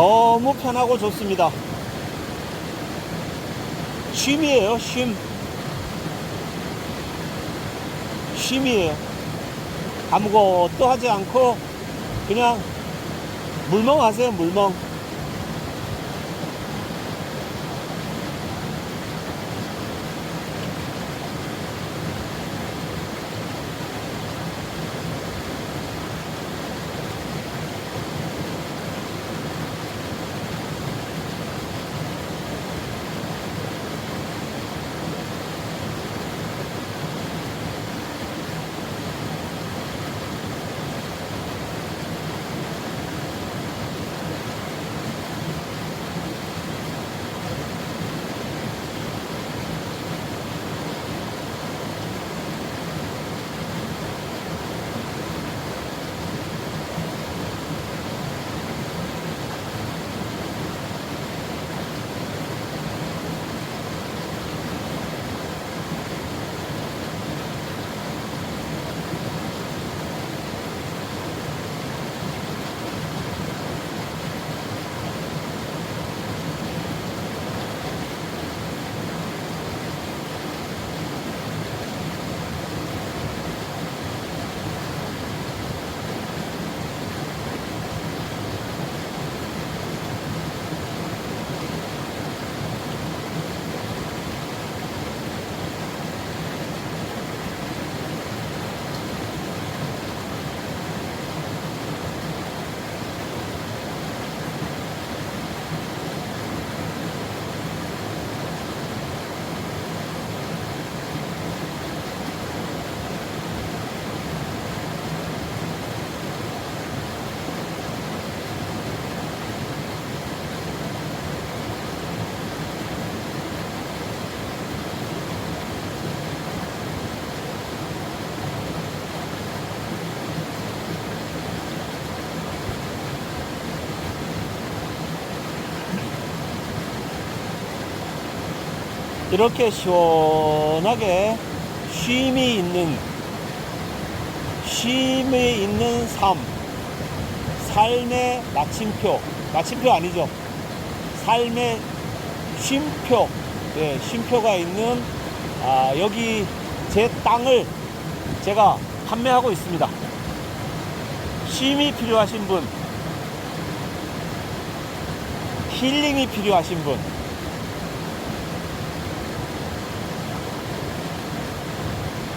너무 편하고 좋습니다. 쉼이에요, 쉼. 쉼이에요. 아무것도 하지 않고 그냥 물멍 하세요, 물멍. 이렇게 시원하게 쉼이 있는 쉼이 있는 삶. 삶의 마침표. 마침표 아니죠. 삶의 쉼표. 예, 쉼표가 있는 아, 여기 제 땅을 제가 판매하고 있습니다. 쉼이 필요하신 분 힐링이 필요하신 분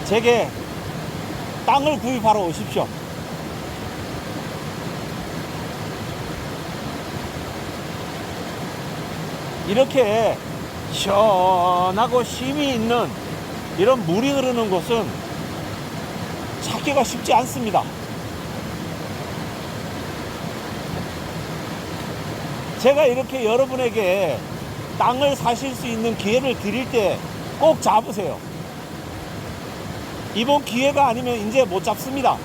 제게 땅을 구입하러 오십시오. 이렇게 시원하고 쉼이 있는 이런 물이 흐르는 곳은 찾기가 쉽지 않습니다. 제가 이렇게 여러분에게 땅을 사실 수 있는 기회를 드릴 때 꼭 잡으세요. 이번 기회가 아니면 이제 못 잡습니다.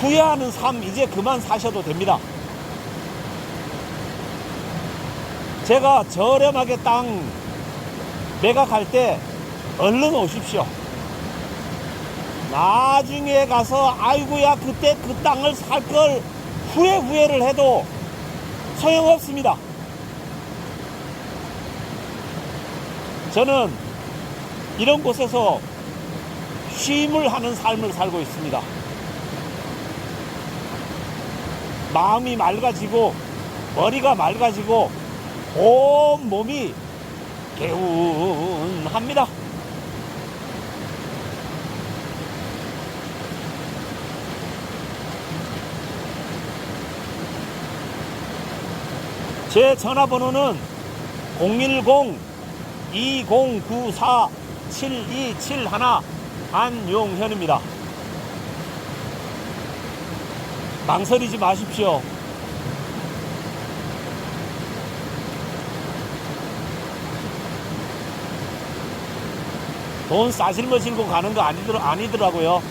후회하는 삶 이제 그만 사셔도 됩니다. 제가 저렴하게 땅 매각할 때 얼른 오십시오. 나중에 가서 아이고야 그때 그 땅을 살 걸 후회 후회를 해도 소용없습니다. 저는 이런 곳에서 쉼을 하는 삶을 살고 있습니다. 마음이 맑아지고 머리가 맑아지고 온 몸이 개운합니다. 제 전화번호는 010 2094-7271 안용현입니다. 망설이지 마십시오. 돈 싸실머 질고 가는 거 아니더라, 아니더라고요.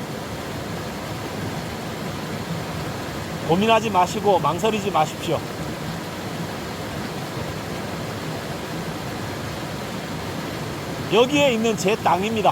고민하지 마시고 망설이지 마십시오. 여기에 있는 제 땅입니다.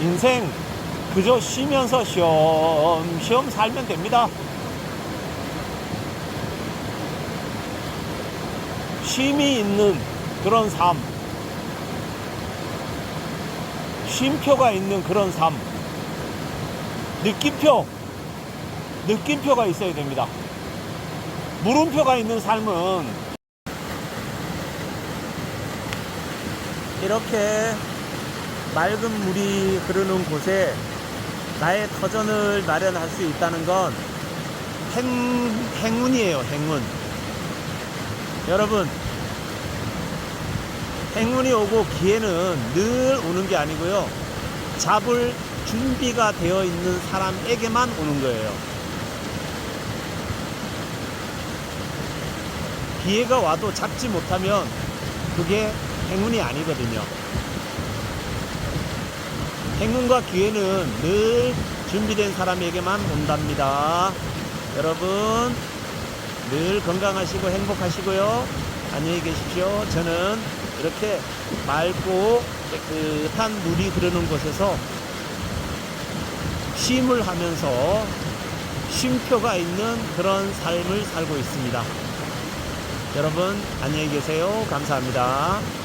인생 그저 쉬면서 쉬엄쉬엄 살면 됩니다. 쉼이 있는 그런 삶, 쉼표가 있는 그런 삶, 느낌표, 느낌표가 있어야 됩니다. 물음표가 있는 삶은 이렇게 맑은 물이 흐르는 곳에 나의 터전을 마련할 수 있다는 건 행, 행운이에요, 행운. 여러분, 행운이 오고 기회는 늘 오는 게 아니고요. 잡을 준비가 되어 있는 사람에게만 오는 거예요. 기회가 와도 잡지 못하면 그게 행운이 아니거든요. 행운과 기회는 늘 준비된 사람에게만 온답니다. 여러분, 늘 건강하시고 행복하시고요. 안녕히 계십시오. 저는 이렇게 맑고 깨끗한 물이 흐르는 곳에서 쉼을 하면서 쉼표가 있는 그런 삶을 살고 있습니다. 여러분, 안녕히 계세요. 감사합니다.